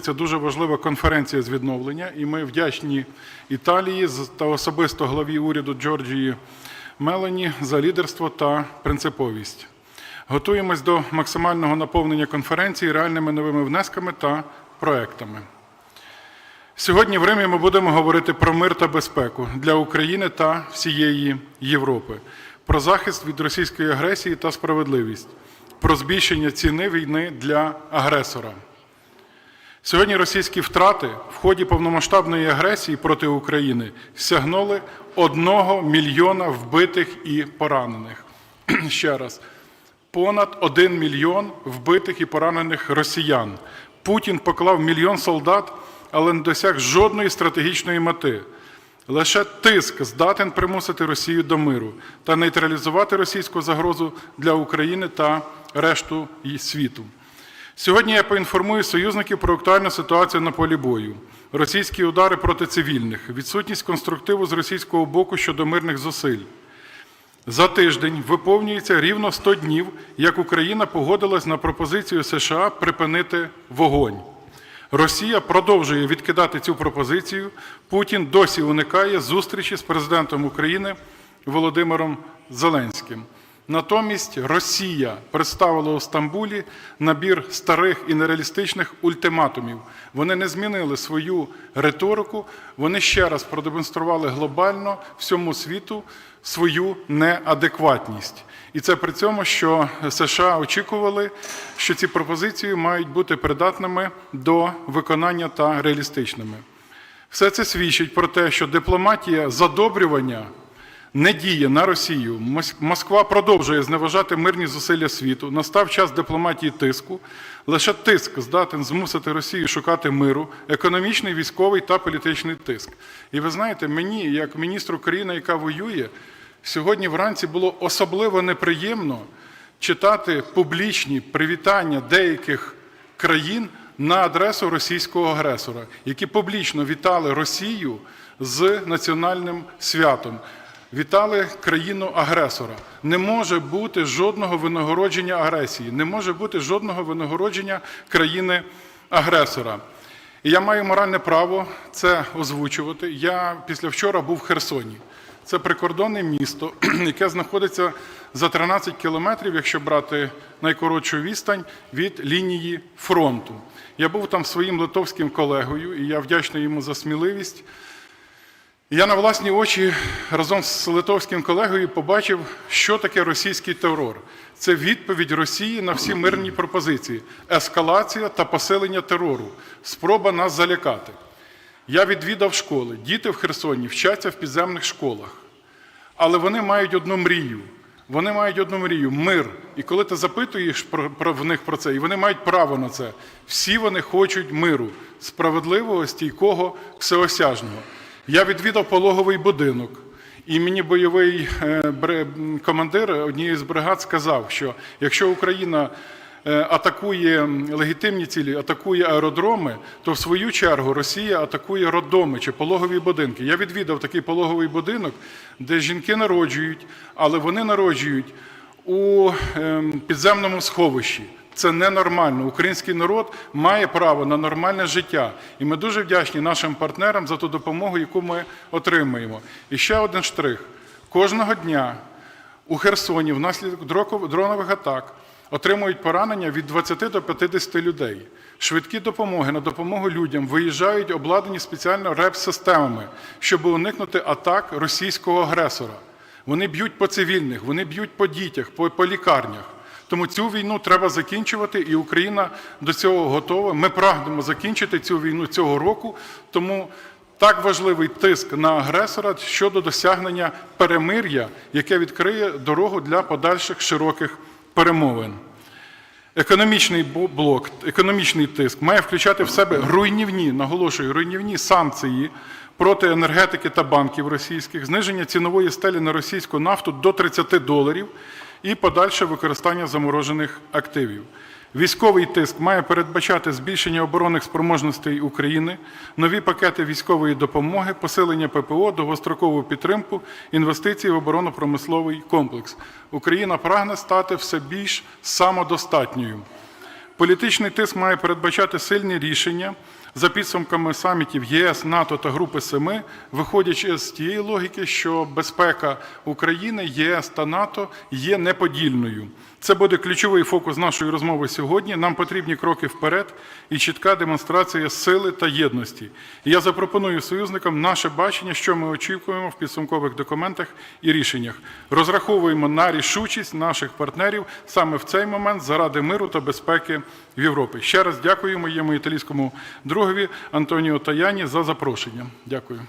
Це дуже важлива конференція з відновлення, і ми вдячні Італії та особисто главі уряду Джорджії Мелані за лідерство та принциповість. Готуємось до максимального наповнення конференції реальними новими внесками та проектами. Сьогодні в Римі ми будемо говорити про мир та безпеку для України та всієї Європи, про захист від російської агресії та справедливість, про збільшення ціни війни для агресора. Сьогодні російські втрати в ході повномасштабної агресії проти України сягнули одного мільйона вбитих і поранених. Ще раз, понад один мільйон вбитих і поранених росіян. Путін поклав мільйон солдат, але не досяг жодної стратегічної мети. Лише тиск здатен примусити Росію до миру та нейтралізувати російську загрозу для України та решту світу. Сьогодні я поінформую союзників про актуальну ситуацію на полі бою, російські удари проти цивільних, відсутність конструктиву з російського боку щодо мирних зусиль. За тиждень виповнюється рівно 100 днів, як Україна погодилась на пропозицію США припинити вогонь. Росія продовжує відкидати цю пропозицію. Путін досі уникає зустрічі з президентом України Володимиром Зеленським. Натомість Росія представила у Стамбулі набір старих і нереалістичних ультиматумів. Вони не змінили свою риторику, вони ще раз продемонстрували глобально всьому світу свою неадекватність. І це при цьому, що США очікували, що ці пропозиції мають бути придатними до виконання та реалістичними. Все це свідчить про те, що дипломатія задобрювання не діє на Росію. Мос- Москва продовжує зневажати мирні зусилля світу. Настав час дипломатії тиску. Лише тиск здатен змусити Росію шукати миру, економічний, військовий та політичний тиск. І ви знаєте, мені, як міністру країни, яка воює, сьогодні вранці було особливо неприємно читати публічні привітання деяких країн на адресу російського агресора, які публічно вітали Росію з національним святом. Вітали країну агресора. Не може бути жодного винагородження агресії, не може бути жодного винагородження країни агресора. І я маю моральне право це озвучувати. Я після вчора був в Херсоні. Це прикордонне місто, яке знаходиться за 13 кілометрів, якщо брати найкоротшу відстань від лінії фронту. Я був там своїм литовським колегою, і я вдячний йому за сміливість. Я на власні очі разом з литовським колегою побачив, що таке російський терор. Це відповідь Росії на всі мирні пропозиції, ескалація та посилення терору, спроба нас залякати. Я відвідав школи. Діти в Херсоні вчаться в підземних школах. Але вони мають одну мрію. Вони мають одну мрію мир. І коли ти запитуєш про, про в них про це, і вони мають право на це, всі вони хочуть миру, справедливого, стійкого, всеосяжного. Я відвідав пологовий будинок, і мені бойовий е, командир однієї з бригад сказав, що якщо Україна е, атакує легітимні цілі, атакує аеродроми, то в свою чергу Росія атакує роддоми чи пологові будинки. Я відвідав такий пологовий будинок, де жінки народжують, але вони народжують у ем, підземному сховищі. Це ненормально. Український народ має право на нормальне життя. І ми дуже вдячні нашим партнерам за ту допомогу, яку ми отримуємо. І ще один штрих: кожного дня у Херсоні внаслідок дронових атак отримують поранення від 20 до 50 людей. Швидкі допомоги на допомогу людям виїжджають обладнані спеціально реп-системами, щоб уникнути атак російського агресора. Вони б'ють по цивільних, вони б'ють по дітях, по, по лікарнях. Тому цю війну треба закінчувати, і Україна до цього готова. Ми прагнемо закінчити цю війну цього року. Тому так важливий тиск на агресора щодо досягнення перемир'я, яке відкриє дорогу для подальших широких перемовин. Економічний блок, економічний тиск має включати в себе руйнівні, наголошую, руйнівні санкції проти енергетики та банків російських, зниження цінової стелі на російську нафту до 30 доларів і подальше використання заморожених активів. Військовий тиск має передбачати збільшення оборонних спроможностей України, нові пакети військової допомоги, посилення ППО, довгострокову підтримку, інвестиції в оборонно-промисловий комплекс. Україна прагне стати все більш самодостатньою. Політичний тиск має передбачати сильні рішення за підсумками самітів ЄС, НАТО та Групи Семи, виходячи з тієї логіки, що безпека України, ЄС та НАТО є неподільною. Це буде ключовий фокус нашої розмови сьогодні. Нам потрібні кроки вперед і чітка демонстрація сили та єдності. Я запропоную союзникам наше бачення, що ми очікуємо в підсумкових документах і рішеннях. Розраховуємо на рішучість наших партнерів саме в цей момент заради миру та безпеки в Європі. Ще раз дякую моєму італійському другові Антоніо Таяні за запрошення. Дякую.